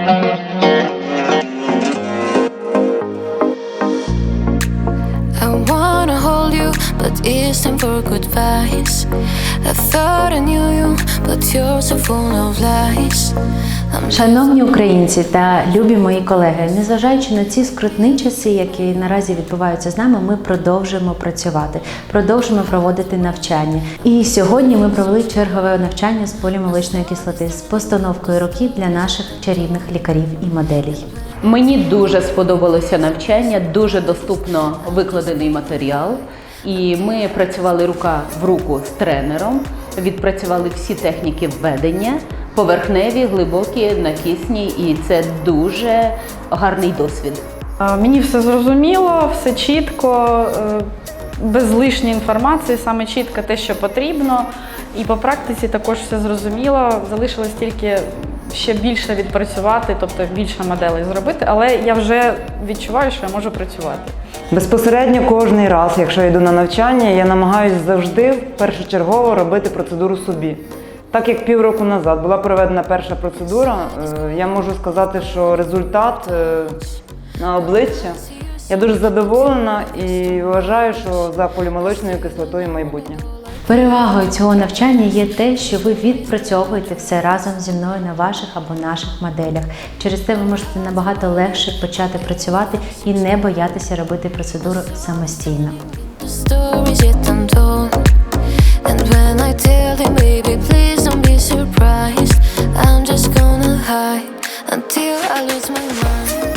Música advice. I thought I knew you, but you're so full of lies. Шановні українці та любі мої колеги, незважаючи на ці скрутні часи, які наразі відбуваються з нами, ми продовжуємо працювати, продовжуємо проводити навчання. І сьогодні ми провели чергове навчання з полімолочної кислоти з постановкою руки для наших чарівних лікарів і моделей. Мені дуже сподобалося навчання, дуже доступно викладений матеріал. І ми працювали рука в руку з тренером, відпрацювали всі техніки введення, поверхневі, глибокі, накисні, і це дуже гарний досвід. Мені все зрозуміло, все чітко, е, без лишньої інформації, саме чітко те, що потрібно. І по практиці також все зрозуміло. Залишилось тільки ще більше відпрацювати, тобто більше моделей зробити, але я вже відчуваю, що я можу працювати. Безпосередньо кожний раз, якщо я йду на навчання, я намагаюся завжди першочергово робити процедуру собі. Так як півроку назад була проведена перша процедура, е, я можу сказати, що результат е, на обличчя я дуже задоволена і вважаю, що за полімолочною кислотою майбутнє. Перевагою цього навчання є те, що ви відпрацьовуєте все разом зі мною на ваших або наших моделях. Через це ви можете набагато легше почати працювати і не боятися робити процедуру самостійно. until I lose my mind.